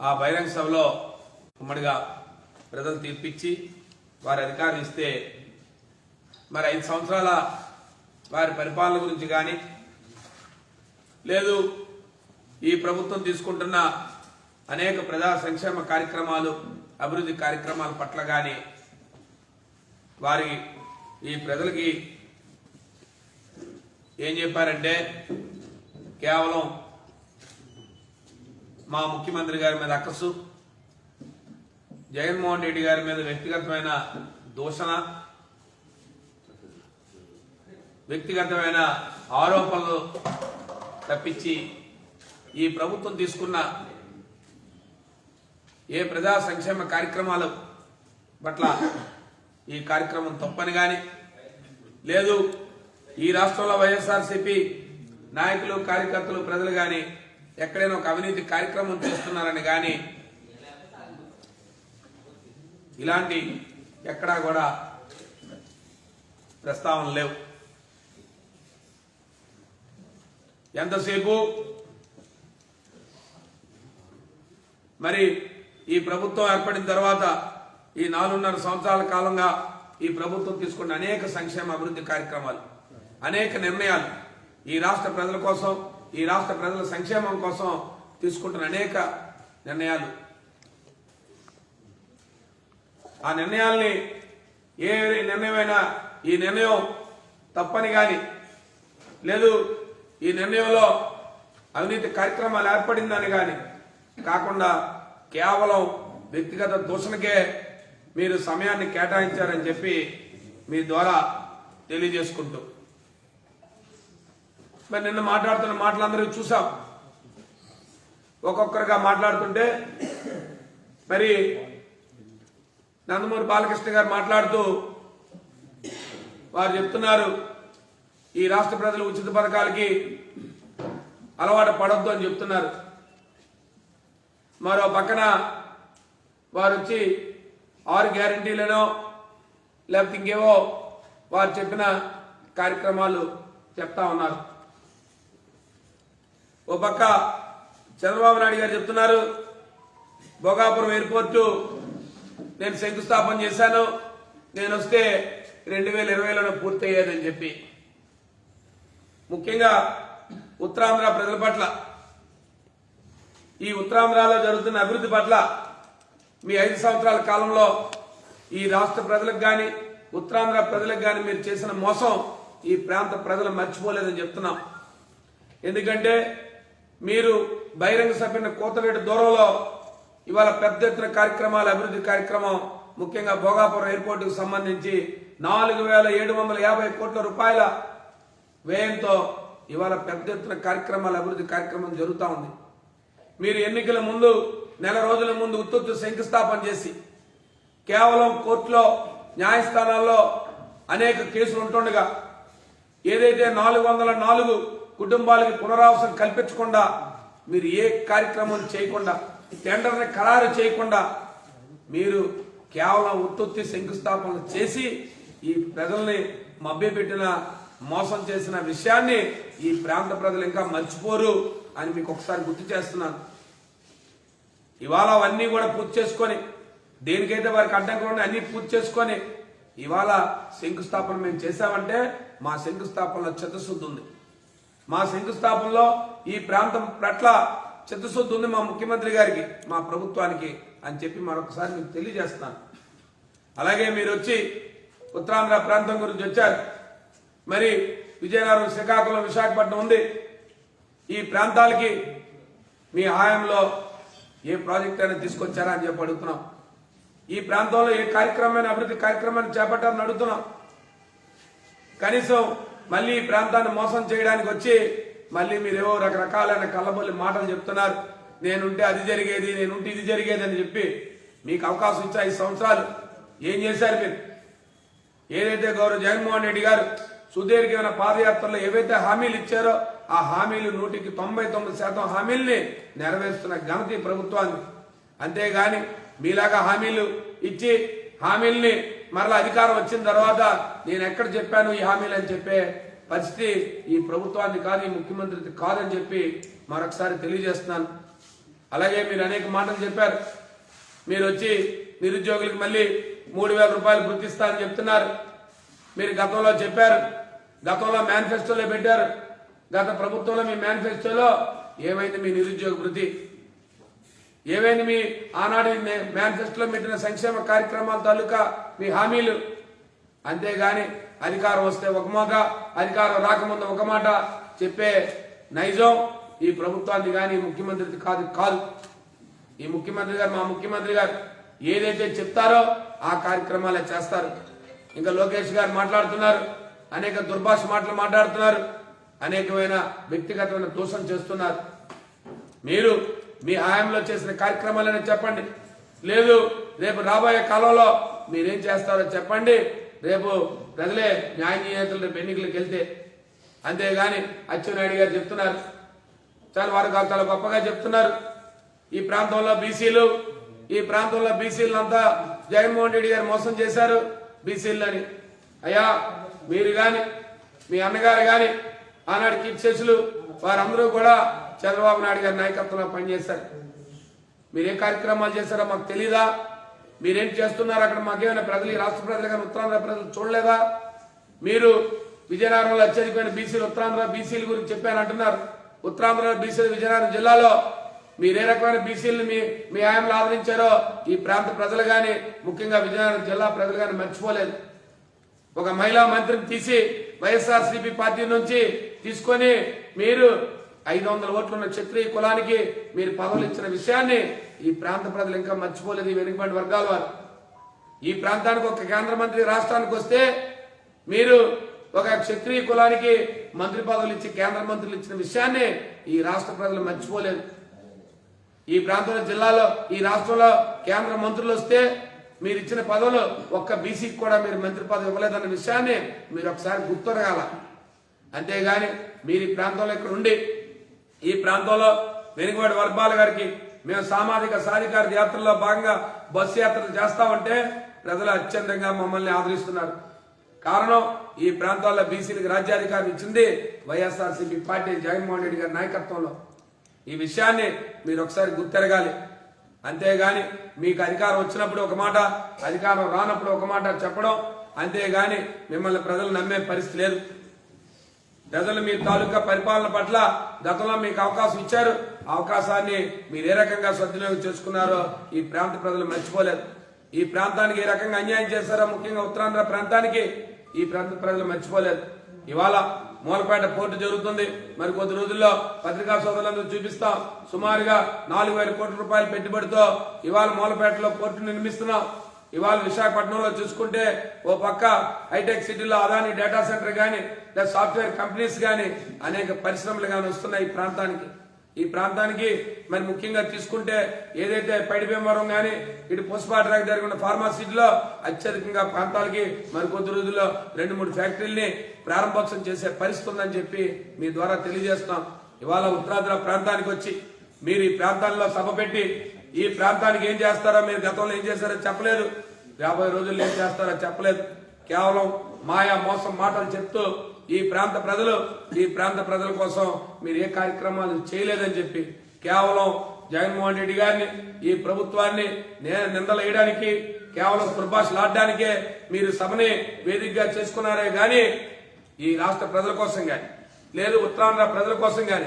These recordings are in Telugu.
ఆ బహిరంగ సభలో ఉమ్మడిగా ప్రజలు తీర్పిచ్చి వారి అధికారం ఇస్తే మరి ఐదు సంవత్సరాల వారి పరిపాలన గురించి కానీ లేదు ఈ ప్రభుత్వం తీసుకుంటున్న అనేక ప్రజా సంక్షేమ కార్యక్రమాలు అభివృద్ధి కార్యక్రమాల పట్ల కానీ వారి ఈ ప్రజలకి ఏం చెప్పారంటే కేవలం మా ముఖ్యమంత్రి గారి మీద అక్కసు జగన్మోహన్ రెడ్డి గారి మీద వ్యక్తిగతమైన దూషణ వ్యక్తిగతమైన ఆరోపణలు తప్పించి ఈ ప్రభుత్వం తీసుకున్న ఏ ప్రజా సంక్షేమ కార్యక్రమాలు పట్ల ఈ కార్యక్రమం తప్పని కానీ లేదు ఈ రాష్ట్రంలో వైఎస్ఆర్సీపీ నాయకులు కార్యకర్తలు ప్రజలు కానీ ఎక్కడైనా ఒక అవినీతి కార్యక్రమం చేస్తున్నారని కానీ ఇలాంటి ఎక్కడా కూడా ప్రస్తావన లేవు. ఎంతసేపు? మరి ఈ ప్రభుత్వం ఏర్పడిన తర్వాత ఈ నాలుగున్నర సంవత్సరాల కాలంగా ఈ ప్రభుత్వం తీసుకున్న అనేక సంక్షేమ అభివృద్ధి కార్యక్రమాలు అనేక నిర్ణయాలు ఈ రాష్ట్ర ప్రజల కోసం ఈ రాష్ట్ర ప్రజల సంక్షేమం కోసం తీసుకుంటున్న అనేక నిర్ణయాలు. ఆ నిర్ణయాల్ని ఏ నిర్ణయమైనా ఈ నిర్ణయం తప్పని కానీ లేదు ఈ నిర్ణయంలో అవినీతి కార్యక్రమాలు ఏర్పడిందని కానీ కాకుండా కేవలం వ్యక్తిగత దూషణకే మీరు సమయాన్ని కేటాయించారని చెప్పి మీ ద్వారా తెలియజేసుకుంటూ మరి నిన్న మాట్లాడుతున్న మాటలందరూ చూసాం. ఒక్కొక్కరుగా మాట్లాడుతుంటే మరి నందమూరి బాలకృష్ణ గారు మాట్లాడుతూ వారు చెప్తున్నారు ఈ రాష్ట్ర ప్రజలు ఉచిత పథకాలకి అలవాటు పడొద్దు అని చెప్తున్నారు. మరో పక్కన వారు వచ్చి ఆరు గ్యారంటీలనో లేకపోతే ఇంకేవో వారు చెప్పిన కార్యక్రమాలు చెప్తా ఉన్నారు. ఓ పక్క చంద్రబాబు నాయుడు గారు చెప్తున్నారు భోగాపురం ఎయిర్పోర్టు నేను శంకుస్థాపన చేశాను నేను వస్తే రెండు వేల ఇరవైలోనే పూర్తయ్యేదని చెప్పి. ముఖ్యంగా ఉత్తరాంధ్ర ప్రజల పట్ల ఈ ఉత్తరాంధ్రలో జరుగుతున్న అభివృద్ధి పట్ల మీ ఐదు సంవత్సరాల కాలంలో ఈ రాష్ట్ర ప్రజలకు కానీ ఉత్తరాంధ్ర ప్రజలకు కానీ మీరు చేసిన మోసం ఈ ప్రాంత ప్రజలు మర్చిపోలేదని చెప్తున్నాం. ఎందుకంటే మీరు బహిరంగ సభ్యుని కోతవేటు దూరంలో ఇవాళ పెద్ద ఎత్తున కార్యక్రమాలు అభివృద్ధి కార్యక్రమం ముఖ్యంగా భోగాపురం ఎయిర్పోర్టుకు సంబంధించి నాలుగు వేల ఏడు వందల యాభై కోట్ల రూపాయల వ్యయంతో ఇవాళ పెద్ద ఎత్తున కార్యక్రమాల అభివృద్ధి కార్యక్రమం జరుగుతూ ఉంది. మీరు ఎన్నికల ముందు నెల రోజుల ముందు ఉత్తత్తు శంకుస్థాపన చేసి కేవలం కోర్టులో న్యాయస్థానాల్లో అనేక కేసులు ఉంటుండగా ఏదైతే నాలుగు వందల నాలుగు కుటుంబాలకి పునరావాసం కల్పించకుండా మీరు ఏ కార్యక్రమం చేయకుండా టెండర్ని ఖరారు చేయకుండా మీరు కేవలం ఉత్పత్తి శంకుస్థాపన చేసి ఈ ప్రజల్ని మభ్యపెట్టిన మోసం చేసిన విషయాన్ని ఈ ప్రాంత ప్రజలు ఇంకా మర్చిపోరు అని మీకు ఒకసారి గుర్తు చేస్తున్నాను. ఇవాళ అవన్నీ కూడా పూర్తి చేసుకొని దేనికైతే వారికి అడ్డంకులు ఉన్నాయి అన్ని పూర్తి చేసుకొని ఇవాళ శంకుస్థాపన మేము చేశామంటే మా శంకుస్థాపనలో చిత్తశుద్ధి ఉంది. మా శంకుస్థాపనలో ఈ ప్రాంతం పట్ల చిత్తశుద్ధి ఉంది మా ముఖ్యమంత్రి గారికి మా ప్రభుత్వానికి అని చెప్పి మరొకసారి మీకు తెలియజేస్తున్నాను అలాగే మీరు వచ్చి ఉత్తరాంధ్ర ప్రాంతం గురించి వచ్చారు. మరి విజయనగరం శ్రీకాకుళం విశాఖపట్నం ఉంది. ఈ ప్రాంతాలకి మీ హాయంలో ఏ ప్రాజెక్ట్ అయినా తీసుకొచ్చారా అని చెప్పి అడుగుతున్నాం. ఈ ప్రాంతంలో ఏ కార్యక్రమమైన అభివృద్ధి కార్యక్రమాన్ని చేపట్టారని అడుగుతున్నాం. కనీసం మళ్ళీ ఈ ప్రాంతాన్ని మోసం చేయడానికి వచ్చి మళ్ళీ మీరేవో రకరకాలైన కళ్ళబొల్లి మాటలు చెప్తున్నారు. నేనుంటే అది జరిగేది నేనుంటే ఇది జరిగేది అని చెప్పి మీకు అవకాశం ఇచ్చా ఐదు సంవత్సరాలు. ఏం చేశారు మీరు? ఏదైతే గౌరవ జగన్మోహన్ రెడ్డి గారు సుదీర్ఘమైన పాదయాత్రలో ఏవైతే హామీలు ఇచ్చారో ఆ హామీలు నూటికి తొంభై తొమ్మిది శాతం హామీల్ని నెరవేరుస్తున్న ఘనత ఈ ప్రభుత్వాన్ని అంతేగాని మీలాగా హామీలు ఇచ్చి హామీల్ని మరలా అధికారం వచ్చిన తర్వాత నేను ఎక్కడ చెప్పాను ఈ హామీలు అని చెప్పే పరిస్థితి ఈ ప్రభుత్వాన్ని కాదు ఈ ముఖ్యమంత్రి కాదని చెప్పి మరొకసారి తెలియజేస్తున్నాను. అలాగే మీరు అనేక మాటలు చెప్పారు. మీరు వచ్చి నిరుద్యోగులకు మళ్ళీ మూడు వేల రూపాయలు గుర్తిస్తారని చెప్తున్నారు. మీరు గతంలో చెప్పారు. గతంలో మేనిఫెస్టోలో పెట్టారు. గత ప్రభుత్వంలో మీ మేనిఫెస్టోలో ఏమైంది మీ నిరుద్యోగ వృద్ధి? ఏవైనా మీ ఆనాడు మేనిఫెస్టోలో పెట్టిన సంక్షేమ కార్యక్రమాల తాలూకా మీ హామీలు. అంతేగాని అధికారం వస్తే ఒక మాట అధికారం రాకముందు ఒక మాట చెప్పే నైజం ఈ ప్రభుత్వానికి కానీ ముఖ్యమంత్రి కాదు కాదు. ఈ ముఖ్యమంత్రి గారు మా ముఖ్యమంత్రి గారు ఏదైతే చెప్తారో ఆ కార్యక్రమాలే చేస్తారు. ఇంకా లోకేష్ గారు మాట్లాడుతున్నారు అనేక దుర్భాష మాటలు మాట్లాడుతున్నారు అనేకమైన వ్యక్తిగతమైన దోషం చేస్తున్నారు. మీరు మీ హయాంలో చేసిన కార్యక్రమాలని చెప్పండి. లేదు రేపు రాబోయే కాలంలో మీరేం చేస్తారో చెప్పండి. రేపు ప్రజలే న్యాయనీయతలు రేపు ఎన్నికలకు వెళ్తే అంతేగాని అచ్చెన్నాయుడు గారు చెప్తున్నారు. చాలా వారు చాలా గొప్పగా చెప్తున్నారు. ఈ ప్రాంతంలో బీసీలు ఈ ప్రాంతంలో బీసీలంతా జగన్మోహన్ రెడ్డి గారు మోసం చేశారు బీసీలని. అయ్యా మీరు కానీ మీ అన్నగారు కానీ ఆనాడు కిచ్చేసులు వారందరూ కూడా చంద్రబాబు నాయుడు గారి నాయకత్వంలో పనిచేశారు. మీరే కార్యక్రమాలు చేశారో మాకు తెలీదా? మీరేం చేస్తున్నారు? అక్కడ మాకేమైనా ప్రజలు రాష్ట్ర ప్రజలు కానీ ఉత్తరాంధ్ర ప్రజలు చూడలేదా? మీరు విజయనగరంలో అత్యధికమైన బీసీలు ఉత్తరాంధ్ర బీసీల గురించి చెప్పారంటున్నారు ఉత్తరాంధ్ర బీసీలు విజయనగరం జిల్లాలో మీరే రకమైన బీసీలను మీ మీ ఆయంలో ఆదరించారో ఈ ప్రాంత ప్రజలు కానీ ముఖ్యంగా విజయనగరం జిల్లా ప్రజలు కానీ మర్చిపోలేదు. ఒక మహిళా మంత్రిని తీసి వైఎస్ఆర్సీపీ పార్టీ నుంచి తీసుకొని మీరు ఐదు వందల ఓట్లున్న క్షత్రియ కులానికి మీరు పదవులు ఇచ్చిన విషయాన్ని ఈ ప్రాంత ప్రజలు ఇంకా మర్చిపోలేదు ఈ వెనుకబడి వర్గాల వారు. ఈ ప్రాంతానికి ఒక కేంద్ర మంత్రి రాష్ట్రానికి వస్తే మీరు ఒక క్షత్రియ కులానికి మంత్రి పదవులు ఇచ్చి కేంద్ర మంత్రులు ఇచ్చిన విషయాన్ని ఈ రాష్ట్ర ప్రజలు మర్చిపోలేదు. ఈ ప్రాంతంలో జిల్లాలో ఈ రాష్ట్రంలో కేంద్ర మంత్రులు వస్తే మీరు ఇచ్చిన పదవులు ఒక్క బీసీకి కూడా మీరు మంత్రి పదవి ఇవ్వలేదన్న విషయాన్ని మీరు ఒకసారి గుర్తురగాల. అంతేగాని మీరు ఈ ప్రాంతంలో ఇక్కడ ఉండి ఈ ప్రాంతంలో వెనుకబడి వర్గాల గారికి మేము సామాజిక సాధికార యాత్రలో భాగంగా బస్సు యాత్ర చేస్తామంటే ప్రజలు అత్యంతంగా మమ్మల్ని ఆదరిస్తున్నారు. కారణం ఈ ప్రాంతాల్లో బీసీలకు రాజ్యాధికారం ఇచ్చింది వైఎస్ఆర్సీపీ పార్టీ జగన్మోహన్ రెడ్డి గారి నాయకత్వంలో. ఈ విషయాన్ని మీరు ఒకసారి గుర్తెరగాలి. అంతేగాని మీకు అధికారం వచ్చినప్పుడు ఒక మాట అధికారం రానప్పుడు ఒక మాట చెప్పడం అంతేగాని మిమ్మల్ని ప్రజలు నమ్మే పరిస్థితి లేదు. ప్రజలు మీ తాలూకా పరిపాలన పట్ల గతంలో మీకు అవకాశం ఇచ్చారు. అవకాశాన్ని మీరు ఏ రకంగా సద్వినియోగం చేసుకున్నారో ఈ ప్రాంత ప్రజలు మర్చిపోలేదు. ఈ ప్రాంతానికి ఏ రకంగా అన్యాయం చేశారో ముఖ్యంగా ఉత్తరాంధ్ర ప్రాంతానికి ఈ ప్రాంత ప్రజలు మర్చిపోలేదు. ఇవాళ మూలపేట పోర్టు జరుగుతుంది. మరి కొద్ది రోజుల్లో పత్రికా సోదరులందరూ చూపిస్తాం. సుమారుగా నాలుగు వేల కోట్ల రూపాయల పెట్టుబడితో ఇవాళ మూలపేటలో పోర్టు నిర్మిస్తున్నాం. ఇవాళ విశాఖపట్నంలో చూసుకుంటే ఓ పక్క హైటెక్ సిటీలో అదాని డేటా సెంటర్ కానీ లేదా సాఫ్ట్వేర్ కంపెనీస్ కానీ అనేక పరిశ్రమలు కానీ వస్తున్నాయి ఈ ప్రాంతానికి. ఈ ప్రాంతానికి మరి ముఖ్యంగా తీసుకుంటే ఏదైతే పైడిభీమవరం కానీ ఇటు పుష్పాటరాకు జరిగిన ఫార్మాసిటీలో అత్యధికంగా ప్రాంతాలకి మరి కొద్ది రోజుల్లో రెండు మూడు ఫ్యాక్టరీల్ని ప్రారంభోత్సవం చేసే పరిస్థితి ఉందని చెప్పి మీ ద్వారా తెలియజేస్తాం ఇవాళ ఉత్తరాంధ్ర ప్రాంతానికి వచ్చి మీరు ఈ ప్రాంతాల్లో సభ పెట్టి ఈ ప్రాంతానికి ఏం చేస్తారో మీరు గతంలో ఏం చేశారో చెప్పలేదు. యాభై రోజుల్లో ఏం చేస్తారో చెప్పలేదు. కేవలం మాయా మోసం మాటలు చెప్తూ ఈ ప్రాంత ప్రజలు ఈ ప్రాంత ప్రజల కోసం మీరు ఏ కార్యక్రమాలు చేయలేదని చెప్పి కేవలం జగన్మోహన్ రెడ్డి గారిని ఈ ప్రభుత్వాన్ని నేను నిందలు వేయడానికి కేవలం దుర్భాషలు మీరు సభని వేదికగా చేసుకున్నారే గాని ఈ రాష్ట్ర ప్రజల కోసం గాని లేదు ఉత్తరాంధ్ర ప్రజల కోసం గాని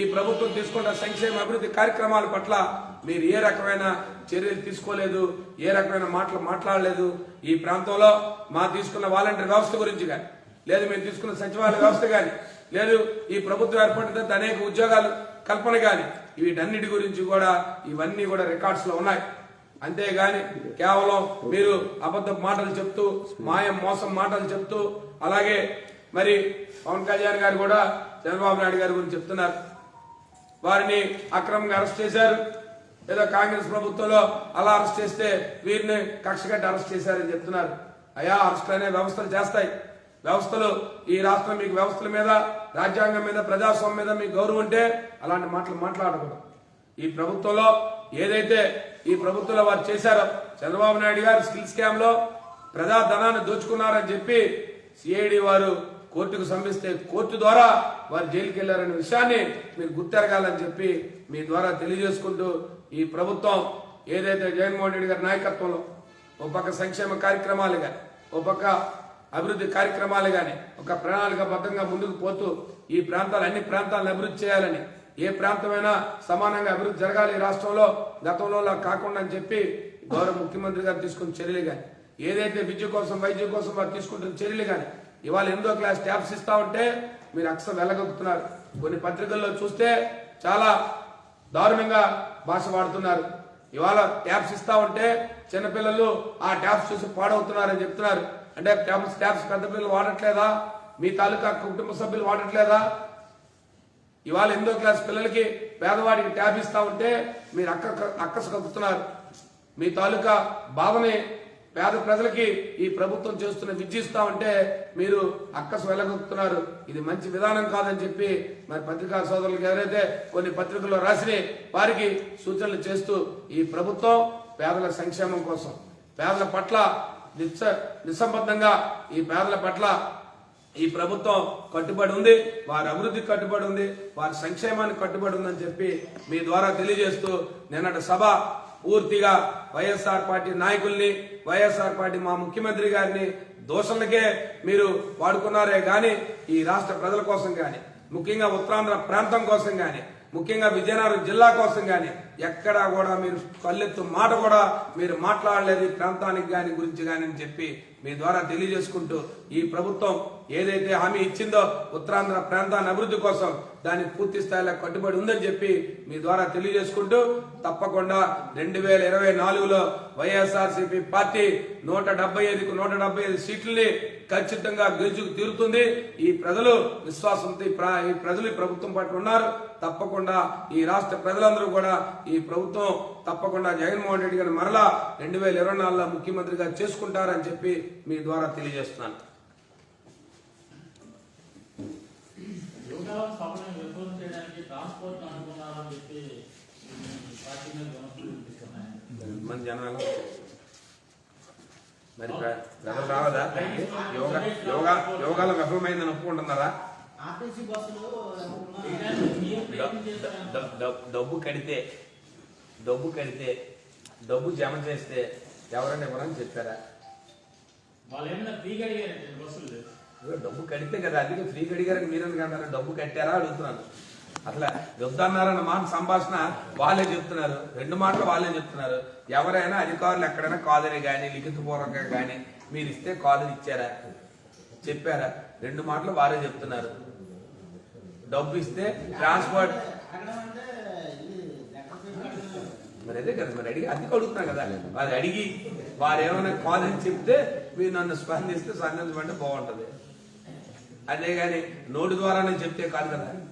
ఈ ప్రభుత్వం తీసుకున్న సంక్షేమ అభివృద్ధి కార్యక్రమాల పట్ల మీరు ఏ రకమైన చర్యలు తీసుకోలేదు ఏ రకమైన మాటలు మాట్లాడలేదు ఈ ప్రాంతంలో మా తీసుకున్న వాలంటీర్ వ్యవస్థ గురించి కానీ లేదు మేము తీసుకున్న సచివాలయ వ్యవస్థ కానీ లేదు ఈ ప్రభుత్వం ఏర్పడిన అనేక ఉద్యోగాలు కల్పన కానీ వీటన్నిటి గురించి కూడా ఇవన్నీ కూడా రికార్డ్స్లో ఉన్నాయి. అంతేగాని కేవలం మీరు అబద్ధ మాటలు చెప్తూ మాయం మోసం మాటలు చెప్తూ అలాగే మరి పవన్ కళ్యాణ్ గారు కూడా చంద్రబాబు నాయుడు గారి గురించి చెప్తున్నారు. వారిని అక్రమంగా అరెస్ట్ చేశారు. ఏదో కాంగ్రెస్ ప్రభుత్వంలో అలా అరెస్ట్ చేస్తే వీరిని కక్షగట్టి అరెస్ట్ చేశారని చెప్తున్నారు. అయా అరెస్ట్ అనే వ్యవస్థలు చేస్తాయి. వ్యవస్థలు ఈ రాష్ట్రం మీకు వ్యవస్థల మీద రాజ్యాంగం మీద ప్రజాస్వామ్యం మీద మీకు గౌరవం ఉంటే అలాంటి మాటలు మాట్లాడకూడదు. ఈ ప్రభుత్వంలో ఏదైతే ఈ ప్రభుత్వంలో వారు చేశారో చంద్రబాబు నాయుడు గారు స్కిల్ స్కామ్లో ప్రజా ధనాన్ని దోచుకున్నారని చెప్పి సిఐడి వారు కోర్టుకు సంపిస్తే కోర్టు ద్వారా వారు జైలుకి వెళ్ళారనే విషయాన్ని మీరు గుర్తెరగాలని చెప్పి మీ ద్వారా తెలియజేసుకుంటూ ఈ ప్రభుత్వం ఏదైతే జగన్మోహన్ రెడ్డి గారి నాయకత్వంలో ఓ పక్క సంక్షేమ కార్యక్రమాలు కానీ ఓ పక్క అభివృద్ధి కార్యక్రమాలు కానీ ఒక ప్రణాళికబద్ధంగా ముందుకు పోతూ ఈ ప్రాంతాలు అన్ని ప్రాంతాలను అభివృద్ధి చేయాలని ఏ ప్రాంతమైనా సమానంగా అభివృద్ధి జరగాలి ఈ రాష్ట్రంలో గతంలో కాకుండా అని చెప్పి గౌరవ ముఖ్యమంత్రి గారు తీసుకున్న చర్యలు కానీ ఏదైతే విద్య కోసం వైద్యం కోసం వారు తీసుకుంటున్న చర్యలు కానీ ఇవాళ ఎనిమిదో క్లాస్ ట్యాబ్స్ ఇస్తా ఉంటే మీరు అక్షరం వెళ్ళగొక్కుతున్నారు కొన్ని పత్రికల్లో చూస్తే చాలా దారుణంగా భాష వాడుతున్నారు. ఇవాళ ట్యాబ్స్ ఇస్తా ఉంటే చిన్నపిల్లలు ఆ ట్యాబ్స్ చూసి పాడవుతున్నారని చెప్తున్నారు. అంటే ట్యాబ్స్ ట్యాబ్స్ పెద్ద పిల్లలు వాడట్లేదా? మీ తాలూకా కుటుంబ సభ్యులు వాడట్లేదా? ఇవాళ ఎనిమిదో క్లాస్ పిల్లలకి పేదవాడికి ట్యాబ్ ఇస్తా ఉంటే మీరు అక్క అక్కసు కక్కుతున్నారు. మీ తాలూకా బాధని పేద ప్రజలకి ఈ ప్రభుత్వం చేస్తున్న విద్య ఉంటే మీరు అక్కసు వెళ్ళగొక్కుతున్నారు. ఇది మంచి విధానం కాదని చెప్పి మరి పత్రికా సోదరులకు ఎవరైతే కొన్ని పత్రికల్లో రాసి వారికి సూచనలు చేస్తూ ఈ ప్రభుత్వం పేదల సంక్షేమం కోసం పేదల పట్ల నిస్స నిస్సంబద్ధంగా ఈ పేదల పట్ల ఈ ప్రభుత్వం కట్టుబడి ఉంది వారి అభివృద్ధికి కట్టుబడి ఉంది వారి సంక్షేమానికి కట్టుబడి ఉందని చెప్పి మీ ద్వారా తెలియజేస్తూ నిన్నటి సభ పూర్తిగా వైఎస్ఆర్ పార్టీ నాయకుల్ని వైఎస్ఆర్ పార్టీ మా ముఖ్యమంత్రి గారిని దోషులకే మీరు వాడుకున్నారే గాని ఈ రాష్ట్ర ప్రజల కోసం గాని ముఖ్యంగా ఉత్తరాంధ్ర ప్రాంతం కోసం గాని ముఖ్యంగా విజయనగరం జిల్లా కోసం గాని ఎక్కడా కూడా మీరు కళ్ళెత్తు మాట కూడా మీరు మాట్లాడలేదు ఈ ప్రాంతానికి గాని గురించి గాని అని చెప్పి మీ ద్వారా తెలియజేసుకుంటూ ఈ ప్రభుత్వం ఏదైతే హామీ ఇచ్చిందో ఉత్తరాంధ్ర ప్రాంతాన్ని అభివృద్ధి కోసం దాన్ని పూర్తి స్థాయిలో కట్టుబడి ఉందని చెప్పి మీ ద్వారా తెలియజేసుకుంటూ తప్పకుండా రెండు వేల ఇరవై నాలుగులో వైఎస్ఆర్సీపీ పార్టీ నూట డెబ్బై ఐదుకు నూట డెబ్బై ఐదు సీట్లని ఖచ్చితంగా గెలుచుకు తీరుతుంది. ఈ ప్రజలు విశ్వాసంతో ఈ ప్ర- ఈ ప్రజలు ఈ ప్రభుత్వం పట్ల ఉన్నారు. తప్పకుండా ఈ రాష్ట్ర ప్రజలందరూ కూడా ఈ ప్రభుత్వం తప్పకుండా జగన్మోహన్ రెడ్డి గారిని మరలా రెండు వేల ఇరవై నాలుగులో ముఖ్యమంత్రిగా చేసుకుంటారని చెప్పి మీ ద్వారా తెలియజేస్తున్నాను. మన జనాలు మరి ప్రజలు రావదా యోగా యోగా యోగాలో విఫలమైందని ఒప్పుకుంటున్నారా? డబ్బు కడితే డబ్బు కడితే డబ్బు జమ చేస్తే ఎవరైనా ఎవరని చెప్పారా? వాళ్ళు ఏమైనా ఫ్రీగా అడిగారండి బస్సులు డబ్బు కడితే కదా అందుకే ఫ్రీ కడిగారని మీరు ఎందుకంటారు డబ్బు కట్టారా అడుగుతున్నాను అట్లా వద్దన్నారన్న మాట సంభాషణ వాళ్ళే చెప్తున్నారు. రెండు మాటలు వాళ్ళే చెప్తున్నారు. ఎవరైనా అధికారులు ఎక్కడైనా కాదని కానీ లిఖితపూర్వకంగా కానీ మీరు ఇస్తే కాదని ఇచ్చారా? చెప్పారా? రెండు మాటలు వారే చెప్తున్నారు. డబ్బు ఇస్తే ట్రాన్స్పోర్ట్. మరి అదే కదా మరి అడిగి అందుకు అడుగుతున్నా కదా. వారు అడిగి వారు ఏమైనా కాదని చెప్తే మీరు నన్ను స్పందిస్తే స్పందించమంటే బాగుంటది అదే కానీ నోటి ద్వారానే చెప్తే కాదు కదా నేను.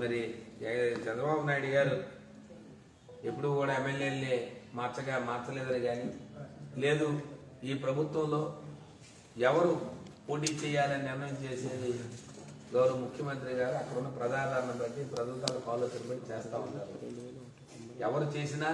మరి చంద్రబాబు నాయుడు గారు ఎప్పుడు కూడా ఎమ్మెల్యేలని మార్చగా మార్చలేదని కానీ లేదు ఈ ప్రభుత్వంలో ఎవరు పోటీ చేయాలని నిర్ణయం చేసేది గౌరవ ముఖ్యమంత్రి గారు అక్కడ ఉన్న ప్రజాదరణ బట్టి ప్రజలతో ఆలోచన బట్టి చేస్తూ ఉన్నారు. ఎవరు చేసినా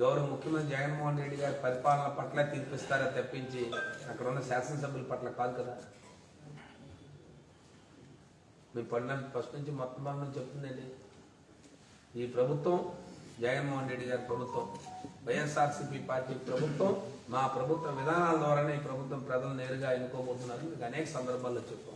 గౌరవ ముఖ్యమంత్రి జగన్మోహన్ రెడ్డి గారి పరిపాలన పట్ల తీర్పిస్తారా తప్పించి అక్కడ ఉన్న శాసనసభ్యుల పట్ల కాదు కదా. మీ పడిన ఫస్ట్ నుంచి మొత్తం మనం చెప్తుందండి. ఈ ప్రభుత్వం జగన్మోహన్ రెడ్డి గారి ప్రభుత్వం వైఎస్ఆర్సీపీ పార్టీ ప్రభుత్వం మా ప్రభుత్వ విధానాల ద్వారానే ఈ ప్రభుత్వం ప్రజలు నేరుగా ఎన్నుకోబోతున్నారు. మీకు అనేక సందర్భాల్లో చెప్పాం.